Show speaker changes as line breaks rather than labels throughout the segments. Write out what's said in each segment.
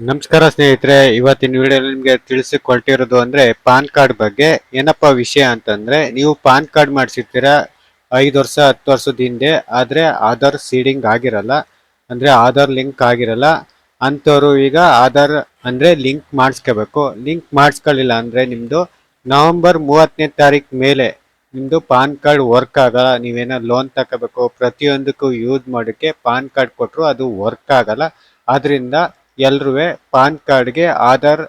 ನಮಸ್ಕಾರ ಸ್ನೇಹಿತರೆ, ಇವತ್ತಿನ ವಿಡಿಯೋದಲ್ಲಿ ನಿಮಗೆ ತಿಳಿಸಿಕೊಳ್ತಿರೋದು ಅಂದರೆ ಪಾನ್ ಕಾರ್ಡ್ ಬಗ್ಗೆ ಏನಪ್ಪ ವಿಷಯ ಅಂತಂದರೆ, ನೀವು ಪಾನ್ ಕಾರ್ಡ್ ಮಾಡಿಸಿರ್ತೀರಾ ಐದು ವರ್ಷ, ಹತ್ತು ವರ್ಷದ ಹಿಂದೆ, ಆದರೆ ಆಧಾರ್ ಸೀಡಿಂಗ್ ಆಗಿರಲ್ಲ, ಅಂದರೆ ಆಧಾರ್ ಲಿಂಕ್ ಆಗಿರಲ್ಲ, ಅಂಥವ್ರು ಈಗ ಆಧಾರ್ ಅಂದರೆ ಲಿಂಕ್ ಮಾಡಿಸ್ಕೋಬೇಕು. ಲಿಂಕ್ ಮಾಡಿಸ್ಕೊಳ್ಳಿಲ್ಲ ಅಂದರೆ ನಿಮ್ಮದು ನವಂಬರ್ ಮೂವತ್ತನೇ ತಾರೀಕು ಮೇಲೆ ನಿಮ್ಮದು ಪಾನ್ ಕಾರ್ಡ್ ವರ್ಕ್ ಆಗಲ್ಲ. ನೀವೇನೋ ಲೋನ್ ತಗೋಬೇಕು, ಪ್ರತಿಯೊಂದಕ್ಕೂ ಯೂಸ್ ಮಾಡೋಕ್ಕೆ ಪಾನ್ ಕಾರ್ಡ್ ಕೊಟ್ಟರು ಅದು ವರ್ಕ್ ಆಗಲ್ಲ. ಆದ್ರಿಂದ ಎಲ್ರೂ ಪಾನ್ ಕಾರ್ಡ್ಗೆ ಆಧಾರ್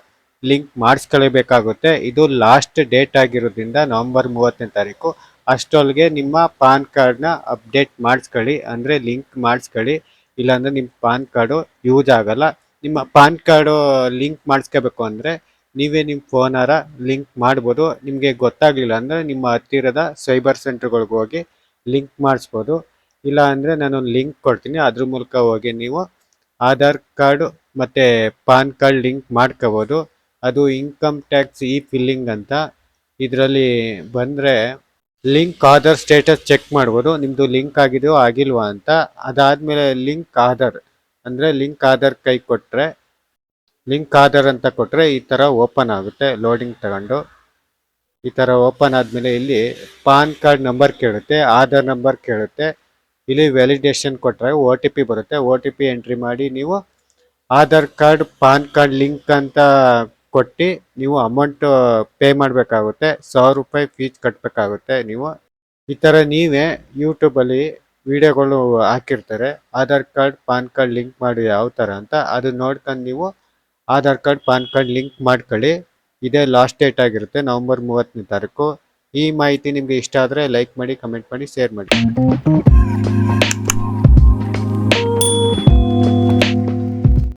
ಲಿಂಕ್ ಮಾಡಿಸ್ಕೊಳ್ಬೇಕಾಗುತ್ತೆ. ಇದು ಲಾಸ್ಟ್ ಡೇಟ್ ಆಗಿರೋದ್ರಿಂದ ನವೆಂಬರ್ ಮೂವತ್ತನೇ ತಾರೀಕು. ಅಷ್ಟೊಳಗೆ ನಿಮ್ಮ ಪಾನ್ ಕಾರ್ಡ್ನ ಅಪ್ಡೇಟ್ ಮಾಡಿಸ್ಕೊಳ್ಳಿ. ಅಂದರೆ ಲಿಂಕ್ ಮಾಡಿಸ್ಕೊಳ್ಳಿ. ಇಲ್ಲಾಂದರೆ ನಿಮ್ಮ ಪಾನ್ ಕಾರ್ಡು ಯೂಸ್ ಆಗಲ್ಲ. ನಿಮ್ಮ ಪಾನ್ ಕಾರ್ಡು ಲಿಂಕ್ ಮಾಡಿಸ್ಕೋಬೇಕು ಅಂದರೆ ನೀವೇ ನಿಮ್ಮ ಫೋನಾರ ಲಿಂಕ್ ಮಾಡ್ಬೋದು. ನಿಮಗೆ ಗೊತ್ತಾಗಲಿಲ್ಲ ಅಂದರೆ ನಿಮ್ಮ ಹತ್ತಿರದ ಸೈಬರ್ ಸೆಂಟರ್ಗಳಿಗೆ ಹೋಗಿ ಲಿಂಕ್ ಮಾಡಿಸ್ಬೋದು. ಇಲ್ಲ ಅಂದರೆ ನಾನು ಲಿಂಕ್ ಕೊಡ್ತೀನಿ. ಅದ್ರ ಮೂಲಕ ಹೋಗಿ ನೀವು ಆಧಾರ್ ಕಾರ್ಡು ಮತ್ತು ಪಾನ್ ಕಾರ್ಡ್ ಲಿಂಕ್ ಮಾಡ್ಕೋಬೋದು. ಅದು ಇನ್ಕಮ್ ಟ್ಯಾಕ್ಸ್ ಇ ಫಿಲ್ಲಿಂಗ್ ಅಂತ. ಇದರಲ್ಲಿ ಬಂದರೆ ಲಿಂಕ್ ಆಧಾರ್ ಸ್ಟೇಟಸ್ ಚೆಕ್ ಮಾಡ್ಬೋದು. ನಿಮ್ಮದು ಲಿಂಕ್ ಆಗಿದೆಯೋ ಆಗಿಲ್ವಾ ಅಂತ. ಅದಾದಮೇಲೆ ಲಿಂಕ್ ಆಧಾರ್ ಅಂದರೆ ಲಿಂಕ್ ಆಧಾರ್ ಕೈ ಕೊಟ್ಟರೆ ಲಿಂಕ್ ಆಧಾರ್ ಅಂತ ಕೊಟ್ಟರೆ ಈ ಥರ ಓಪನ್ ಆಗುತ್ತೆ ಲೋಡಿಂಗ್ ತಗೊಂಡು. ಈ ಥರ ಓಪನ್ ಆದಮೇಲೆ ಇಲ್ಲಿ ಪಾನ್ ಕಾರ್ಡ್ ನಂಬರ್ ಕೇಳುತ್ತೆ, ಆಧಾರ್ ನಂಬರ್ ಕೇಳುತ್ತೆ. ಇಲ್ಲಿ ವ್ಯಾಲಿಡೇಷನ್ ಕೊಟ್ಟರೆ ಓ ಬರುತ್ತೆ. ಓ ಎಂಟ್ರಿ ಮಾಡಿ ನೀವು Aadhaar card, PAN card, link ಅಂತ ಕೊಟ್ಟು ನೀವು ಅಮೌಂಟ್ ಪೇ ಮಾಡಬೇಕಾಗುತ್ತೆ. ಸಾವಿರ ರೂಪಾಯಿ ಫೀಸ್ ಕಟ್ಟಬೇಕಾಗುತ್ತೆ ನೀವು. ಈ ಥರ ನೀವೇ ಯೂಟ್ಯೂಬಲ್ಲಿ ವಿಡಿಯೋಗಳು ಹಾಕಿರ್ತಾರೆ. Aadhaar card, PAN card link ಮಾಡಿ ಯಾವ ಥರ ಅಂತ. ಅದು ನೋಡ್ಕೊಂಡು ನೀವು Aadhaar card, PAN card link ಮಾಡ್ಕೊಳ್ಳಿ. ಇದೇ ಲಾಸ್ಟ್ ಡೇಟ್ ಆಗಿರುತ್ತೆ, ನವಂಬರ್ ಮೂವತ್ತನೇ ತಾರೀಕು. ಈ ಮಾಹಿತಿ ನಿಮಗೆ ಇಷ್ಟ ಆದರೆ ಲೈಕ್ ಮಾಡಿ, ಕಮೆಂಟ್ ಮಾಡಿ, ಶೇರ್ ಮಾಡಿ.